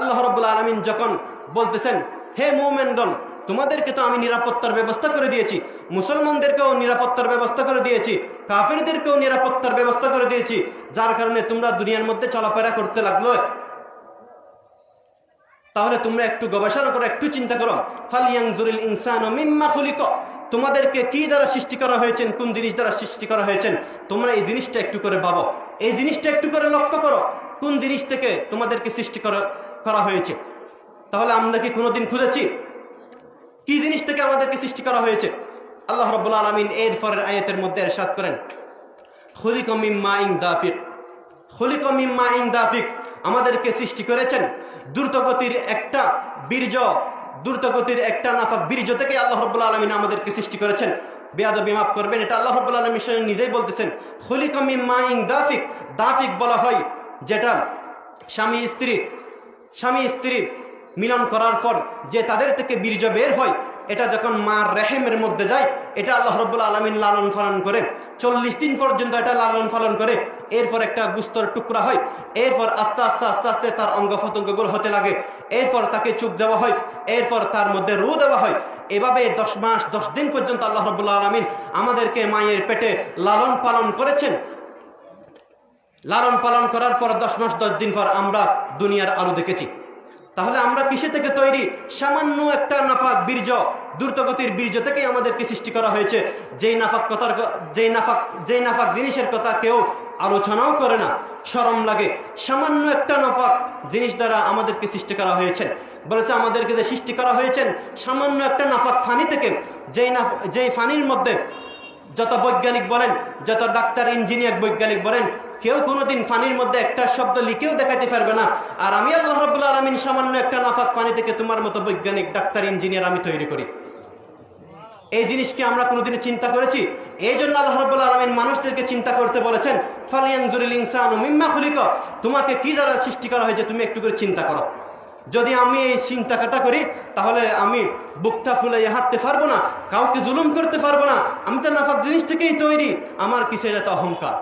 আল্লাহ রব্বুল আলমিন যখন বলতেছেন, হে মোমেন্ডন তোমাদেরকে তো আমি নিরাপত্তার ব্যবস্থা করে দিয়েছি, মুসলমানদেরকেও নিরাপত্তার ব্যবস্থা করে দিয়েছি, কাফেরদেরকেও নিরাপত্তার ব্যবস্থা করে দিয়েছি, যার কারণে তোমরা দুনিয়ার মধ্যে চলাফেরা করতে লাগল। তাহলে তোমরা একটু গবেষণা করো, একটু চিন্তা করো। ফালিয়াং জুরিল ইনসান ও মিম্মা খুলিক। তোমাদেরকে কি দ্বারা সৃষ্টি করা হয়েছেন, কোন জিনিস দ্বারা সৃষ্টি করা হয়েছেন, তোমরা এই জিনিসটা একটু করে ভাবো। এই জিনিসটা একটু করে লক্ষ্য করো। কোন জিনিস থেকে তোমাদেরকে সৃষ্টি করা করা হয়েছে। তাহলে আমরা কি কোনোদিন খুঁজেছি? কি জিনিস থেকে আমাদেরকে সৃষ্টি করা হয়েছে? আল্লাহ রব্বুল আলমিন এর পরের আয়াতের মধ্যে এরশাদ করেন দাফিক দাফিক আমাদেরকে সৃষ্টি করেছেন দ্রুতগতির একটা বীর্য, দ্রুতগতির একটা নাফাক বীর্য থেকে আল্লাহ রব্বুল আলমিন আমাদেরকে সৃষ্টি করেছেন। বেয়াদবি মাফ করবেন, এটা আল্লাহ রব্বুল আলমী স্বয়ং নিজেই বলতেছেন, খুলিক মিম্মা ইং দাফিক দাফিক বলা হয় যেটা স্বামী স্ত্রী স্বামী স্ত্রী মিলন করার পর যে তাদের থেকে বীর্য বের হয়, এটা যখন মার রেহেমের মধ্যে যায়, এটা আল্লাহ রব্বুল আলমিন লালন পালন করে। চল্লিশ দিন পর্যন্ত এটা লালন পালন করে। এরপর একটা গুস্তর টুকরা হয়। এরপর আস্তে আস্তে আস্তে আস্তে তার অঙ্গ প্রত্যঙ্গগুলো হতে লাগে। এরপর তাকে চুপ দেওয়া হয়। এরপর তার মধ্যে রু দেওয়া হয়। এভাবে দশ মাস, দশ দিন পর্যন্ত আল্লাহ রব্বুল্লা আলমিন আমাদেরকে মায়ের পেটে লালন পালন করেছেন। লালন পালন করার পর দশ মাস, দশ দিন পর আমরা দুনিয়ার আলো দেখেছি। তাহলে আমরা কিসে থেকে তৈরি? সামান্য একটা নাফাক বীর্য, দ্রুতগতির বীর্য থেকেই আমাদেরকে সৃষ্টি করা হয়েছে। যেই নাফাক কথার যেই নাফাক যেই নাফাক জিনিসের কথা কেউ আলোচনাও করে না, সরম লাগে। সামান্য একটা নাফাক জিনিস দ্বারা আমাদেরকে সৃষ্টি করা হয়েছে বলেছে আমাদেরকে যে সৃষ্টি করা হয়েছেন, সামান্য একটা নাফাক ফানি থেকে, যেই না যেই ফানির মধ্যে যত বৈজ্ঞানিক বলেন, যত ডাক্তার, ইঞ্জিনিয়ার, বৈজ্ঞানিক বলেন কেউ কোনোদিন পানির মধ্যে একটা শব্দ লিখেও দেখাতে পারবে না। আর আমি আল্লাহ রবুল্লা আলমিন সামান্য একটা নাফাক পানি থেকে তোমার মতো বৈজ্ঞানিক, ডাক্তার, ইঞ্জিনিয়ার আমি তৈরি করি। এই জিনিসকে আমরা কোনোদিন চিন্তা করেছি। এই জন্য আল্লাহ রব্বুল্লা আলমিন মানুষদেরকে চিন্তা করতে বলেছেন মিম্মা খুলিক। তোমাকে কি দ্বারা সৃষ্টি করা হয়েছে তুমি একটু করে চিন্তা করো। যদি আমি এই চিন্তাটা করি, তাহলে আমি বুকটা ফুলে হাঁটতে পারব না, কাউকে জুলুম করতে পারব না। আমি তো নাফাক জিনিস থেকেই তৈরি, আমার কিসের এত অহংকার?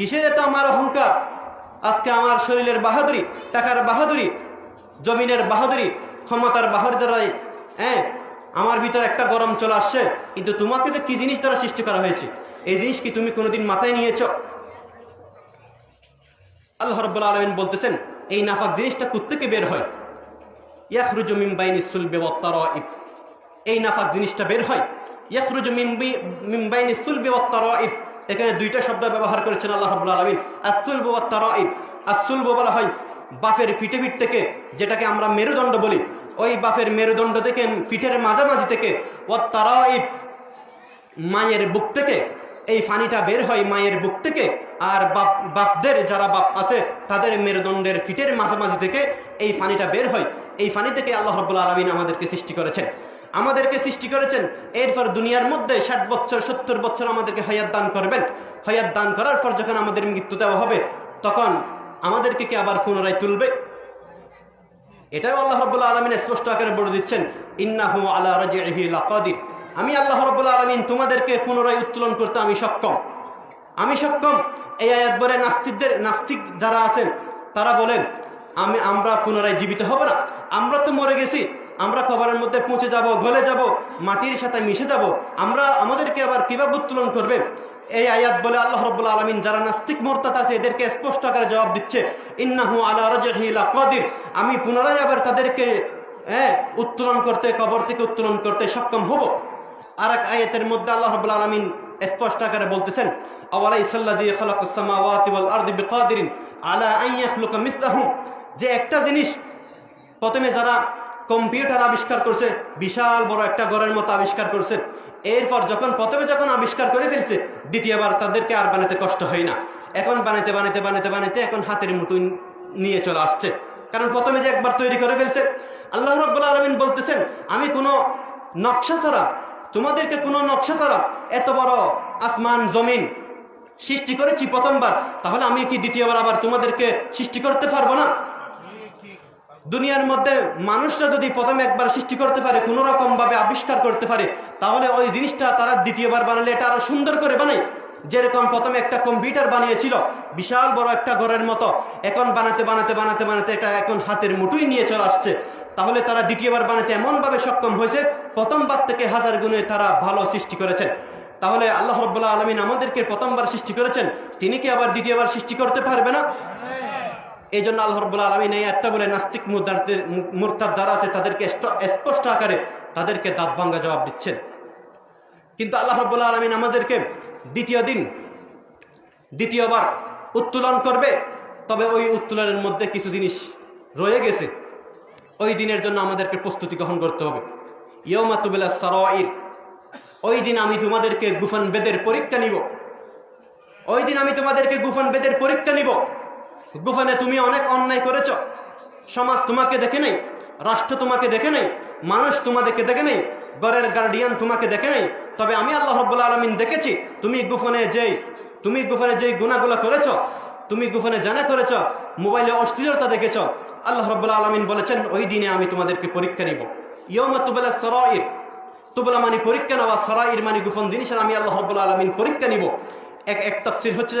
কিসের এত আমার অহংকার? আজকে আমার শরীরের বাহাদুরি, টাকার বাহাদুরি, জমিনের বাহাদুরি, ক্ষমতার বাহাদুরাই হ্যাঁ? আমার ভিতরে একটা গরম চলে আসছে, কিন্তু তোমাকে যে কি জিনিস দ্বারা সৃষ্টি করা হয়েছে? এই জিনিস কি তুমি কোনোদিন মাথায় নিয়েছ? আল্লাহ রব্বুল আলমিন বলতেছেন, এই নাফাক জিনিসটা থেকে বের হয়। ইয়াখরুজু মিন বাইনি সুলবি এই নাফাক জিনিসটা বের হয়। ইয়াখরুজু বি- মিন বাইনি সুলবি এখানে দুইটা শব্দ ব্যবহার করেছেন আল্লাহ রাব্বুল আলামিন। আসুলবু ওয়াত তারাইব আসুলবু বলা হয় বাফের পিঠে পিঠ থেকে, যেটাকে আমরা মেরুদণ্ড বলি। ওই বাফের মেরুদণ্ড থেকে, পিঠের মাঝামাঝি থেকে ওয়াত তারাইব মায়ের বুক থেকে, এই ফানিটা বের হয় মায়ের বুক থেকে, আর বাপ, বাপদের যারা বাপ আছে, তাদের মেরুদণ্ডের ফিটের মাঝামাঝি থেকে এই ফানিটা বের হয়। এই ফানি থেকে আল্লাহ রব্বুল আলমিন আমাদেরকে সৃষ্টি করেছেন। আমাদেরকে সৃষ্টি করেছেন। এরপর দুনিয়ার মধ্যে ষাট বছর, সত্তর বছর আমাদেরকে হয়াত দান করবেন। হয়াত দান করার পর যখন আমাদের মৃত্যু দেওয়া হবে, তখন আমাদেরকে কি আবার পুনরায় তুলবে? এটাও আল্লাহ রব্বুল্লা আলমিন স্পষ্ট আকারে বলে দিচ্ছেন, ইন্নাহু আলা রাজিহি লাকাদির। আমি আল্লাহ রব্বুল্লা আলমিন তোমাদেরকে পুনরায় উত্তোলন করতে আমি সক্ষম। আমি সক্ষম। এই আয়াত বলে নাস্তিকদের, নাস্তিক যারা আছেন, তারা বলেন, আমি, আমরা পুনরায় জীবিত হব না। আমরা তো মরে গেছি। আমরা কবরের মধ্যে পৌঁছে যাব, গলে যাব, মাটির সাথে মিশে যাব। আমরা আমাদেরকে আবার কীভাবে উত্তোলন করবে? এই আয়াত বলে আল্লাহ রব্বুল আলমিন যারা নাস্তিক মোরতাত আছে, এদেরকে স্পষ্ট আকারে জবাব দিচ্ছে, ইন্নাহু আলা লাকাদির আমি পুনরায় আবার তাদেরকে হ্যাঁ উত্তোলন করতে, কবর থেকে উত্তোলন করতে সক্ষম হব। আর এক আয়াতের মধ্যে আল্লাহ রাব্বুল আলামিন স্পষ্ট আকারে বলতেছেন আওয়ালাইসাল্লাযী খালাকাস সামাওয়াতি ওয়াল আরদি বিকাদিরিন আলা যে একটা জিনিস প্রথমে যারা কম্পিউটার আবিষ্কার করছে, বিশাল বড় একটা ঘরের মতো আবিষ্কার করছে। এরপর যখন প্রথমে যখন আবিষ্কার করে ফেলছে, দ্বিতীয়বার তাদেরকে আর বানাতে কষ্ট হয় না। এখন বানাতে বানাতে বানাতে বানাতে এখন হাতের মুঠো নিয়ে চলে আসছে। কারণ প্রথমে যে একবার তৈরি করে ফেলছে, আল্লাহ রব্বুল আলমিন বলতেছেন, আমি কোনো নকশা ছাড়া, তোমাদেরকে কোনো নকশা ছাড়া এত বড় আসমান, জমিন সৃষ্টি করেছি প্রথমবার, তাহলে আমি কি দ্বিতীয়বার আবার তোমাদেরকে সৃষ্টি করতে পারব না? দুনিয়ার মধ্যে মানুষরা যদি প্রথমে একবার সৃষ্টি করতে পারে, কোনো রকম ভাবে আবিষ্কার করতে পারে, তাহলে ওই জিনিসটা তারা দ্বিতীয়বার বানালে এটা আরও সুন্দর করে বানায়। যেরকম প্রথমে একটা কম্পিউটার বানিয়েছিল, বিশাল বড় একটা ঘরের মতো, এখন বানাতে বানাতে বানাতে বানাতে এটা এখন হাতের মুঠুই নিয়ে চলে আসছে। তাহলে তারা দ্বিতীয়বার বানাতে এমনভাবে সক্ষম হয়েছে, প্রথমবার থেকে হাজার গুণে তারা ভালো সৃষ্টি করেছেন। তাহলে আল্লাহ রব্বুল্লাহ আলমিন আমাদেরকে প্রথমবার সৃষ্টি করেছেন, তিনি কি আবার দ্বিতীয়বার সৃষ্টি করতে পারবে না? এই জন্য আল্লাহ রব্বুল্লাহ আলমিন এই একটা বলে, নাস্তিক মুরতাদ যারা আছে, তাদেরকে স্পষ্ট আকারে তাদেরকে দাঁত ভাঙ্গা জবাব দিচ্ছেন। কিন্তু আল্লাহ রব্বুল্লাহ আলমিন আমাদেরকে দ্বিতীয় দিন, দ্বিতীয়বার উত্তোলন করবে। তবে ওই উত্তোলনের মধ্যে কিছু জিনিস রয়ে গেছে। ওই দিনের জন্য আমাদেরকে প্রস্তুতি গ্রহণ করতে হবে। ইয়মাতুবিল্লা সারাইর, ওই দিন আমি তোমাদেরকে গুফন বেদের পরীক্ষা নিব। ওই দিন আমি তোমাদেরকে গুফন বেদের পরীক্ষা নিব। গুফনে তুমি অনেক অন্যায় করেছ। সমাজ তোমাকে দেখে নেই, রাষ্ট্র তোমাকে দেখে নেই, মানুষ তোমাদেরকে দেখে নেই গড়ের গার্ডিয়ান তোমাকে দেখে নেই। তবে আমি আল্লাহ রব্বুল্লা আলমিন দেখেছি, তুমি গুফনে যেই, তুমি গুফনে যেই গুণাগুলো করেছ, তুমি গুফনে জানা করেছ, মোবাইলে অশ্লীলতা দেখেছ, আল্লাহ রব্বুল্লা আলমিন বলেছেন, ওই দিনে আমি তোমাদেরকে পরীক্ষা নিব। ইয়মা তুবেলা সরাইর, তুবলা মানে পরীক্ষা নেওয়া, সরাইর মানে গুফন জিনিসের আমি আল্লাহ রব্বুল্লা আলমিন পরীক্ষা নিব। এক এক তাফসির হচ্ছে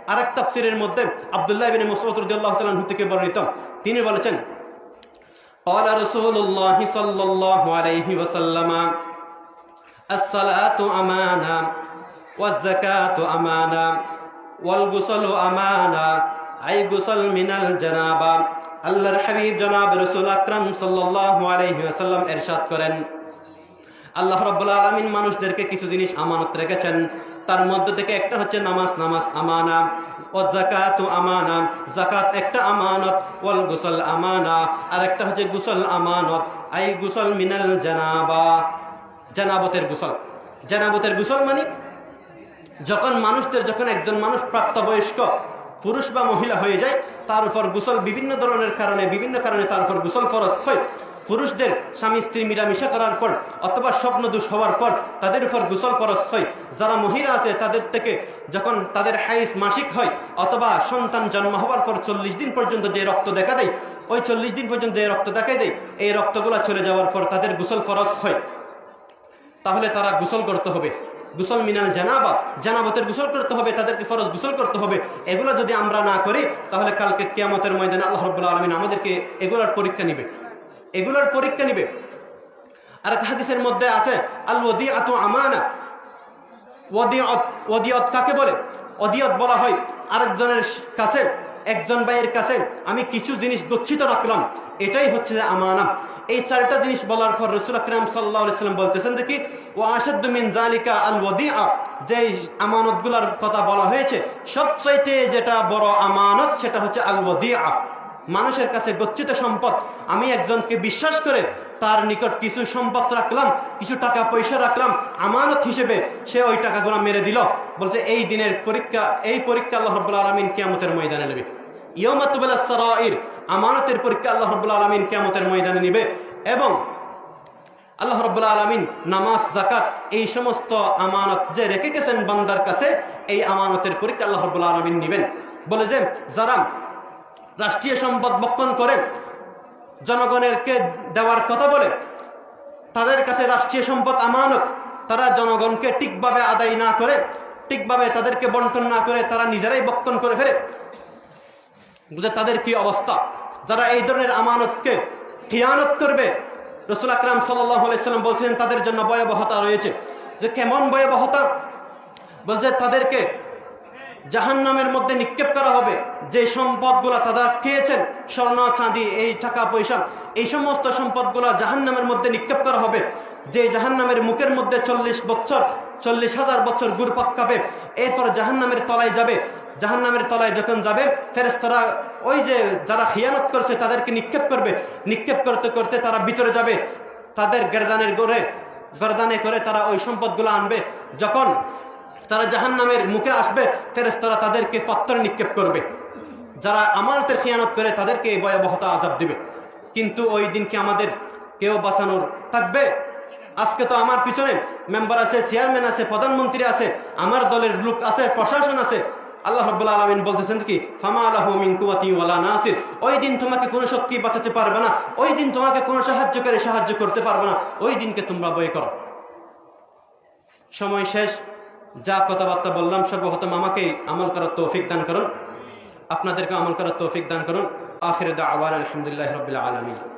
যে এক আরেক তাফসিরের মধ্যে আব্দুল্লাহ বিন মাসউদ রাদিয়াল্লাহু তাআলা আনহু থেকে বর্ণিত তিনি বলেছেন قال رسول الله صلى الله عليه وسلم الصلاة أمانة والزكاة أمانة والغسل أمانة أي غسل من الجنابة আল্লাহর হাবিব জনাব রসুল আকরাম সাল্লাল্লাহু আলাইহি ওয়াসাল্লাম ইরশাদ করেন আল্লাহ রাব্বুল আলামিন মানুষদেরকে কিছু জিনিস আমানত রেখেছেন তার মধ্যে থেকে একটা হচ্ছে নামাজ নামাজ আমানা, ও জাকাত আমানা জাকাত একটা আমানত, ওয়াল গুসল আমানা আর একটা হচ্ছে গুসল আমানত, আই গুসল মিনাল জানাবা, জানাবতের গুসল। জানাবতের গুসল মানে যখন মানুষদের, যখন একজন মানুষ প্রাপ্তবয়স্ক, পুরুষ বা মহিলা হয়ে যায়, তার উপর গুসল বিভিন্ন ধরনের কারণে, বিভিন্ন কারণে তার উপর গুসল ফরজ হয়। পুরুষদের স্বামী, স্ত্রী মিলামিশা করার পর অথবা স্বপ্ন দোষ হওয়ার পর তাদের উপর গুসল ফরজ হয়। যারা মহিলা আছে, তাদের থেকে যখন তাদের হাইস মাসিক হয় অথবা সন্তান জন্ম হওয়ার পর চল্লিশ দিন পর্যন্ত যে রক্ত দেখা দেয়, ওই চল্লিশ দিন পর্যন্ত যে রক্ত দেখা দেয়, এই রক্তগুলা চলে যাওয়ার পর তাদের গুসল ফরজ হয়। তাহলে তারা গোসল করতে হবে। গোসল মিনাল জানাবা, জানাবতের গোসল করতে হবে, তাদেরকে ফরজ গোসল করতে হবে। এগুলো যদি আমরা না করি, তাহলে কালকে কেয়ামতের ময়দানে আল্লাহ রব্বুল্লাহ আলমিন আমাদেরকে এগুলোর পরীক্ষা নিবে। এগুলোর পরীক্ষা নিবে। আর হাদিসের মধ্যে আছে আল ওদি আত আমানা। ওদিয়ত ওদিয়ত কাকে বলে? অদিয়ত বলা হয় আরেকজনের কাছে, একজন ভাইয়ের কাছে, আমি কিছু জিনিস গচ্ছিত রাখলাম, এটাই হচ্ছে যে আমানা। এই চারটা জিনিস বলার পর রসুল আকরাম সাল্লাহ সাল্লাম বলতেছেন যে কি ও আসাদ্দ মিন জালিকা আল ওদিআ যে আমানতগুলোর কথা বলা হয়েছে, সবচাইতে যেটা বড় আমানত সেটা হচ্ছে আল ওদিআ মানুষের কাছে গচ্ছিত সম্পদ। আমি একজনকে বিশ্বাস করে তার নিকট কিছু সম্পদ রাখলাম, কিছু টাকা পয়সা রাখলাম, আমানত হিসেবে সে ওই টাকাগুলো মেরে দিল। বলছে, এই দিনের পরীক্ষা, এই পরীক্ষা আল্লাহ আলমিন কিয়ামতের ময়দানে নেবে। ইয়মাতুবুল সরাইর, আমানতের পরীক্ষা আল্লাহ আলমিন কিয়ামতের ময়দানে নেবে এবং আল্লাহ রব্বুল্লাহ আলমিন নামাজ জাকাত এই সমস্ত আমানত যে রেখে গেছেন বান্দার কাছে, এই আমানতের পরীক্ষা আল্লাহ রব্বুল্লাহ আলমিন নেবেন। বলে যে, যারা রাষ্ট্রীয় সম্পদ বক্ষণ করে জনগণেরকে দেওয়ার কথা বলে, তাদের কাছে রাষ্ট্রীয় সম্পদ আমানত, তারা জনগণকে ঠিকভাবে আদায় না করে, ঠিকভাবে তাদেরকে বন্টন না করে তারা নিজেরাই বক্ষণ করে ফেলে। বুঝে তাদের কি অবস্থা? যারা এই ধরনের আমানতকে খিয়ানত করবে, রসুল আকরাম সাল্লাম বলছেন তাদের জন্য ভয়াবহতা রয়েছে। যে কেমন ভয়াবহতা? বলছে, তাদেরকে জাহান নামের মধ্যে নিক্ষেপ করা হবে। যে সম্পদগুলা তারা খেয়েছেন, স্বর্ণ, চাঁদি, এই টাকা, পয়সা, এই সমস্ত সম্পদগুলা জাহান নামের মধ্যে নিক্ষেপ করা হবে। যে জাহান নামের মুখের মধ্যে চল্লিশ বছর, চল্লিশ হাজার বছর গুড় পাক্কাবে এরপর জাহান নামের তলায় যাবে। জাহান নামের তলায় যখন যাবে ফেরেস্তারা ওই যে যারা খিয়ানত করছে, তাদেরকে নিক্ষেপ করবে। নিক্ষেপ করতে করতে তারা ভিতরে যাবে। তাদের গেরদানের গড়ে, গরদানে করে তারা ওই সম্পদগুলো আনবে। যখন তারা জাহান নামের মুখে আসবে ফেরেস্তারা তাদেরকে পত্তর নিক্ষেপ করবে। যারা আমানতের খেয়ানত করে, তাদেরকে এই ভয়াবহতা আজাব দিবে। কিন্তু ওই দিন কি আমাদের কেউ বাঁচানোর থাকবে? আজকে তো আমার পিছনে মেম্বার আছে, চেয়ারম্যান আছে, প্রধানমন্ত্রী আছে, আমার দলের লোক আছে, প্রশাসন আছে। আল্লাহ রব্বুল্লাহ আলমিন বলতেছেন কি, ফামা আল্লাহ মিন কুয়াতি ওয়ালা নাসির। ওই দিন তোমাকে কোনো শক্তি বাঁচাতে পারবে না। ওই দিন তোমাকে কোনো সাহায্যকারী সাহায্য করতে পারবে না। ওই দিনকে তোমরা বই করো। সময় শেষ। যা কথাবার্তা বললাম, সর্বপ্রথম আমাকে আমল করার তৌফিক দান করুন। আপনাদেরকে আমল করার তৌফিক দান করুন। আখির আবার আলহামদুলিল্লাহ রবিল্লা আলমী